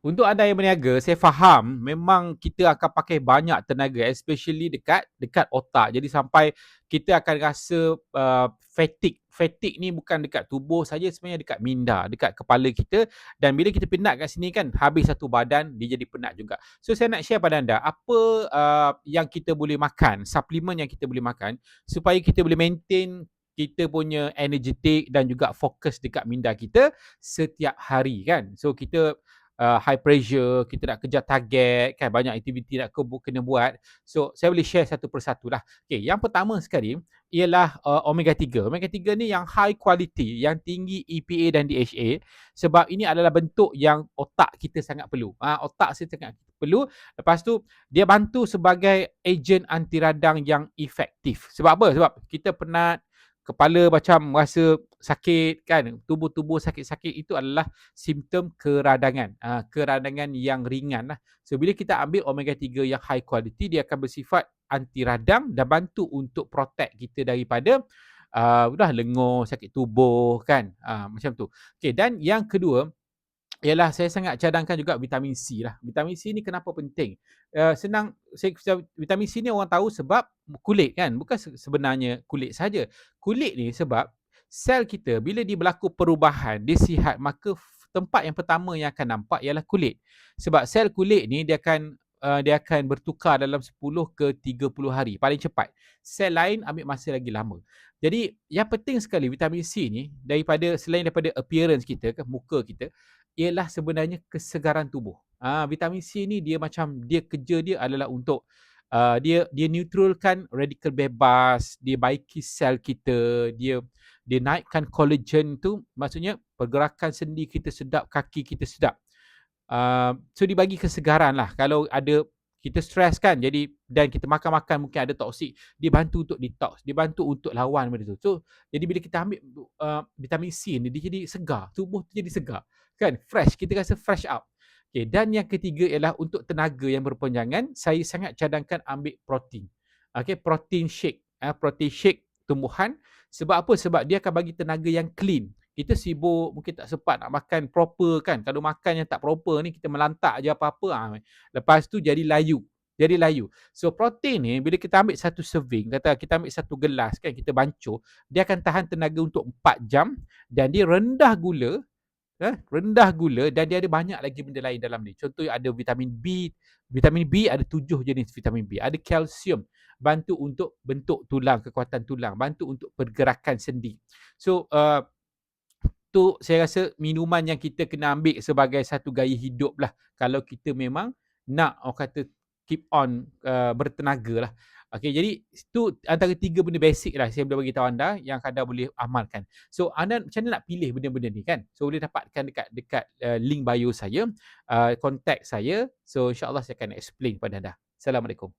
Untuk anda yang berniaga, saya faham memang kita akan pakai banyak tenaga especially dekat dekat otak. Jadi sampai kita akan rasa uh, fatigue. Fatigue ni bukan dekat tubuh saja sebenarnya dekat minda, dekat kepala kita dan bila kita penat kat sini kan habis satu badan dia jadi penat juga. So saya nak share pada anda apa uh, yang kita boleh makan, suplemen yang kita boleh makan supaya kita boleh maintain kita punya energetik dan juga fokus dekat minda kita setiap hari kan. So kita uh, high pressure, kita nak kejar target, kan banyak aktiviti nak kena buat. So, saya boleh share satu persatu lah. Okay, yang pertama sekali ialah uh, omega 3. Omega 3 ni yang high quality, yang tinggi EPA dan DHA sebab ini adalah bentuk yang otak kita sangat perlu. Ha, otak saya sangat perlu. Lepas tu, dia bantu sebagai ejen anti radang yang efektif. Sebab apa? Sebab kita penat, kepala macam rasa sakit kan tubuh-tubuh sakit-sakit itu adalah simptom keradangan. Uh, keradangan yang ringan lah. So bila kita ambil omega 3 yang high quality dia akan bersifat anti radang dan bantu untuk protect kita daripada uh, dah lengur sakit tubuh kan. Uh, macam tu. Okey dan yang kedua ialah saya sangat cadangkan juga vitamin C lah. Vitamin C ni kenapa penting? Uh, senang saya vitamin C ni orang tahu sebab kulit kan, bukan sebenarnya kulit saja. Kulit ni sebab sel kita bila dia berlaku perubahan, dia sihat, maka tempat yang pertama yang akan nampak ialah kulit. Sebab sel kulit ni dia akan uh, dia akan bertukar dalam 10 ke 30 hari paling cepat. Sel lain ambil masa lagi lama. Jadi yang penting sekali vitamin C ni daripada selain daripada appearance kita ke muka kita ialah sebenarnya kesegaran tubuh. Ah ha, vitamin C ni dia macam dia kerja dia adalah untuk uh, dia dia neutralkan radikal bebas, dia baiki sel kita, dia dia naikkan collagen tu maksudnya pergerakan sendi kita sedap, kaki kita sedap. Uh, so dibagi kesegaran lah kalau ada kita stres kan jadi dan kita makan-makan mungkin ada toksik dia bantu untuk detox dia bantu untuk lawan benda tu. So jadi bila kita ambil uh, vitamin C ni dia jadi segar tubuh tu jadi segar kan? Fresh kita rasa fresh up. Okay, dan yang ketiga ialah untuk tenaga yang berpanjangan saya sangat cadangkan ambil protein. Okay, protein shake. Uh, protein shake tumbuhan. Sebab apa? Sebab dia akan bagi tenaga yang clean kita sibuk mungkin tak sempat nak makan proper kan kalau makan yang tak proper ni kita melantak je apa-apa ha. lepas tu jadi layu jadi layu so protein ni bila kita ambil satu serving kata kita ambil satu gelas kan kita bancur dia akan tahan tenaga untuk 4 jam dan dia rendah gula eh, rendah gula dan dia ada banyak lagi benda lain dalam ni. Contoh ada vitamin B, vitamin B ada tujuh jenis vitamin B. Ada kalsium, bantu untuk bentuk tulang, kekuatan tulang, bantu untuk pergerakan sendi. So uh, tu saya rasa minuman yang kita kena ambil sebagai satu gaya hidup lah. Kalau kita memang nak orang kata keep on uh, bertenaga lah. Okay, jadi itu antara tiga benda basic lah saya boleh bagi tahu anda yang anda boleh amalkan. So anda macam mana nak pilih benda-benda ni kan? So boleh dapatkan dekat dekat uh, link bio saya, uh, contact saya. So insyaAllah saya akan explain kepada anda. Assalamualaikum.